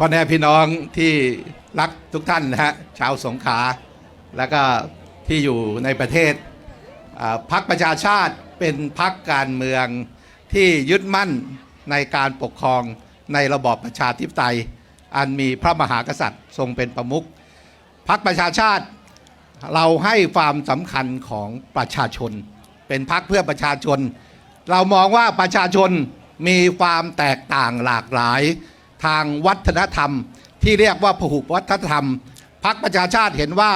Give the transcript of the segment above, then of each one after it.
พ่อแม่พี่น้องที่รักทุกท่านนะฮะชาวสงขลาแล้วก็ที่อยู่ในประเทศพรรคประชาชาติเป็นพรรคการเมืองที่ยึดมั่นในการปกครองในระบอบประชาธิปไตย อันมีพระมหากษัตริย์ทรงเป็นประมุขพรรคประชาชาติเราให้ความสำคัญของประชาชน เป็นพรรคเพื่อประชาชน เรามองว่าประชาชนมีความแตกต่างหลากหลาย ทางวัฒนธรรม ที่เรียกว่าพหุวัฒนธรรมพรรคประชาชาติเห็นว่า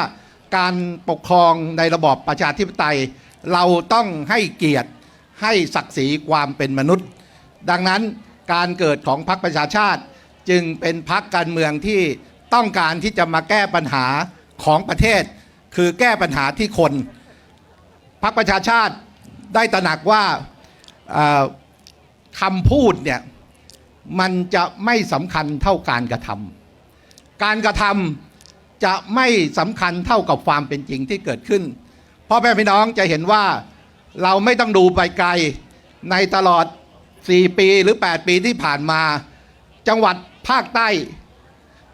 การปกครองในระบอบประชาธิปไตย เราต้องให้เกียรติให้ศักดิ์ศรีความเป็นมนุษย์ ดังนั้นการเกิดของพรรคประชาชาติ จึงเป็นพรรคการเมืองที่ต้องการที่จะมาแก้ปัญหาของประเทศ คือแก้ปัญหาที่คนพรรคประชาชาติได้ตระหนักว่าคำพูดเนี่ย มันจะไม่สำคัญเท่าการกระทำการกระทำจะไม่สำคัญเท่ากับความเป็นจริงที่เกิดขึ้นพ่อแม่พี่น้องจะเห็นว่าเราไม่ต้องดูไปไกลในตลอด 4 ปีหรือ 8 ปีที่ผ่านมา จังหวัดภาคใต้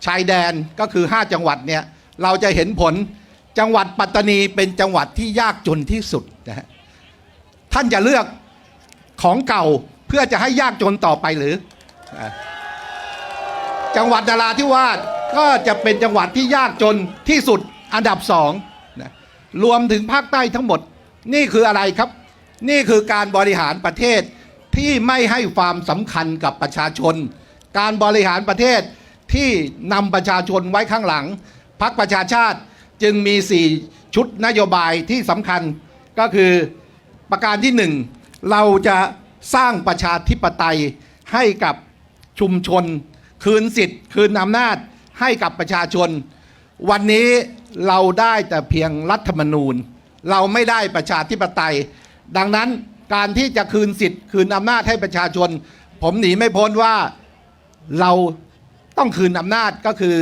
ชายแดนก็คือ 5 จังหวัดเนี่ยเราจะเห็นผลจังหวัดปัตตานีเป็นจังหวัดที่ยากจนที่สุดนะท่านจะเลือกของเก่าเพื่อจะให้ยากจนต่อไปหรือ จังหวัดนราธิวาสก็จะเป็นจังหวัดที่ยากจนที่สุดอันดับสองนะรวมถึงภาคใต้ทั้งหมด นี่คืออะไรครับ นี่คือการบริหารประเทศที่ไม่ให้ความสำคัญกับประชาชน การบริหารประเทศที่นำประชาชนไว้ข้างหลังพรรคประชาชาติจึงมี 4 ชุดนโยบายที่สำคัญก็คือประการที่หนึ่งเราจะสร้างประชาธิปไตยให้กับ ชุมชน คืนสิทธิ์ คืนอำนาจให้กับประชาชน วันนี้เราได้แต่เพียงรัฐธรรมนูญ เราไม่ได้ประชาธิปไตย ดังนั้นการที่จะคืนสิทธิ์ คืนอำนาจให้ประชาชน ผมหนีไม่พ้นว่าเราต้องคืนอำนาจก็คือ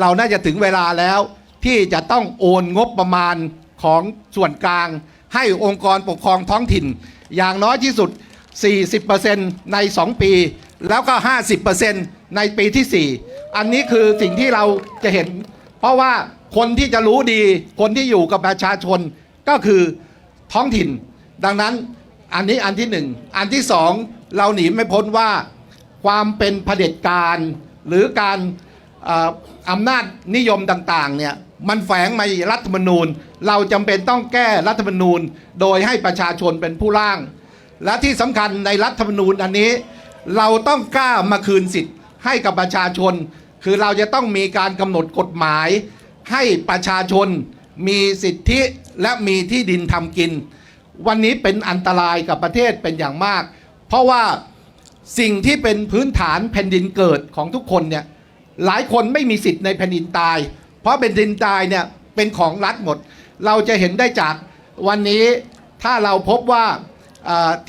เราน่าจะถึงเวลาแล้ว ที่จะต้องโอนงบประมาณของส่วนกลาง ให้องค์กรปกครองท้องถิ่น อย่างน้อยที่สุด 40%ใน 2 ปี แล้วก็ 50%ในปีที่ 4 อันนี้คือสิ่งที่เราจะเห็น เพราะว่าคนที่จะรู้ดี คนที่อยู่กับประชาชนก็คือท้องถิ่น ดังนั้นอันนี้อันที่หนึ่งอันที่สองเราหนีไม่พ้นว่าความเป็นเผด็จการ หรือการอออำนาจนิยมต่างๆเนี่ยมันแฝงมารัฐธรรมนูญ เราจำเป็นต้องแก้รัฐธรรมนูญ โดยให้ประชาชนเป็นผู้ร่าง และที่สำคัญในรัฐธรรมนูญอันนี้ เราต้องกล้ามาคืนสิทธิ์ให้กับประชาชน คือเราจะต้องมีการกำหนดกฎหมาย ให้ประชาชนมีสิทธิและมีที่ดินทำกิน วันนี้เป็นอันตรายกับประเทศเป็นอย่างมาก เพราะว่าสิ่งที่เป็นพื้นฐานแผ่นดินเกิดของทุกคนเนี่ยหลายคนไม่มีสิทธิ์ในแผ่นดินตาย เพราะแผ่นดินตายเนี่ยเป็นของรัฐหมด เราจะเห็นได้จากวันนี้ถ้าเราพบว่า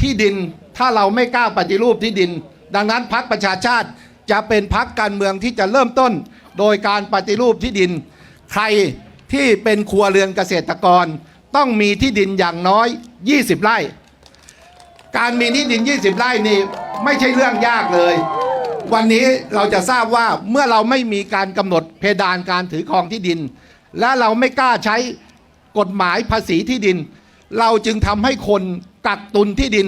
ที่ดิน ถ้าเราไม่กล้าปฏิรูปที่ดิน ดังนั้นพรรคประชาชาติจะเป็นพรรคการเมืองที่จะเริ่มต้น โดยการปฏิรูปที่ดิน ใครที่เป็นครัวเรือนเกษตรกร ต้องมีที่ดินอย่างน้อย 20 ไร่ การมีที่ดิน 20 ไร่นี่ไม่ใช่เรื่องยากเลย วันนี้เราจะทราบว่าเมื่อเราไม่มีการกำหนดเพดานการถือครองที่ดิน และเราไม่กล้าใช้กฎหมายภาษีที่ดิน เราจึงทำให้คนกักตุนที่ดิน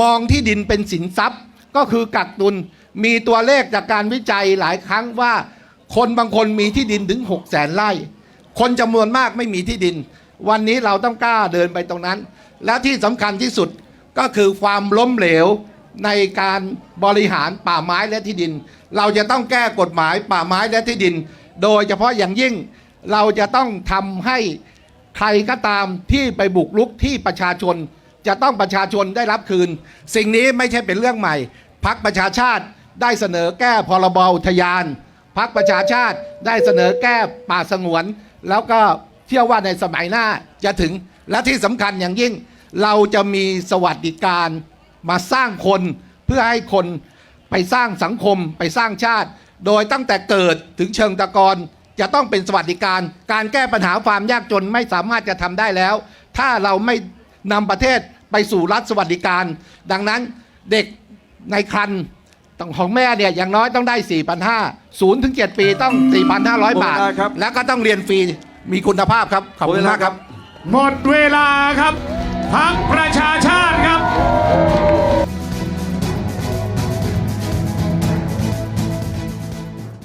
มองที่ดินเป็นสินทรัพย์ก็คือกักตุนมีตัวเลขจากการวิจัยหลายครั้งว่า คนบางคนมีที่ดินถึง6 0แสนไร่ คนจำนวนมากไม่มีที่ดิน วันนี้เราต้องกล้าเดินไปตรงนั้น และที่สำคัญที่สุดก็คือความล้มเหลวในการบริหารป่าไม้และที่ดิน เราจะต้องแก้กฎหมายป่าไม้และที่ดิน โดยเฉพาะอย่างยิ่งเราจะต้องทำให้ใครก็ตามที่ไปบุกรุกที่ประชาชน จะต้องประชาชนได้รับคืน สิ่งนี้ไม่ใช่เป็นเรื่องใหม่พักประชาชาติได้เสนอแก้พรบอุทยานพักประชาชาติได้เสนอแก้ป่าสงวน แล้วก็เชื่อว่าในสมัยหน้าจะถึงและที่สำคัญอย่างยิ่ง เราจะมีสวัสดิการมาสร้างคนเพื่อให้คนไปสร้างสังคมไปสร้างชาติ โดยตั้งแต่เกิดถึงเชิงตะกอนจะต้องเป็นสวัสดิการ การแก้ปัญหาความยากจนไม่สามารถจะทำได้แล้ว ถ้าเราไม่ นำประเทศไปสู่รัฐสวัสดิการ ดังนั้นเด็กในครรภ์ต้องของแม่เนี่ยอย่างน้อยต้องได้ 4,500ศูนย์ถึง7ปีต้อง 4,500 บาทหมดเวลาครับแล้วก็ต้องเรียนฟรีมีคุณภาพครับ ขอบคุณมากครับ หมดเวลาครับพักประชา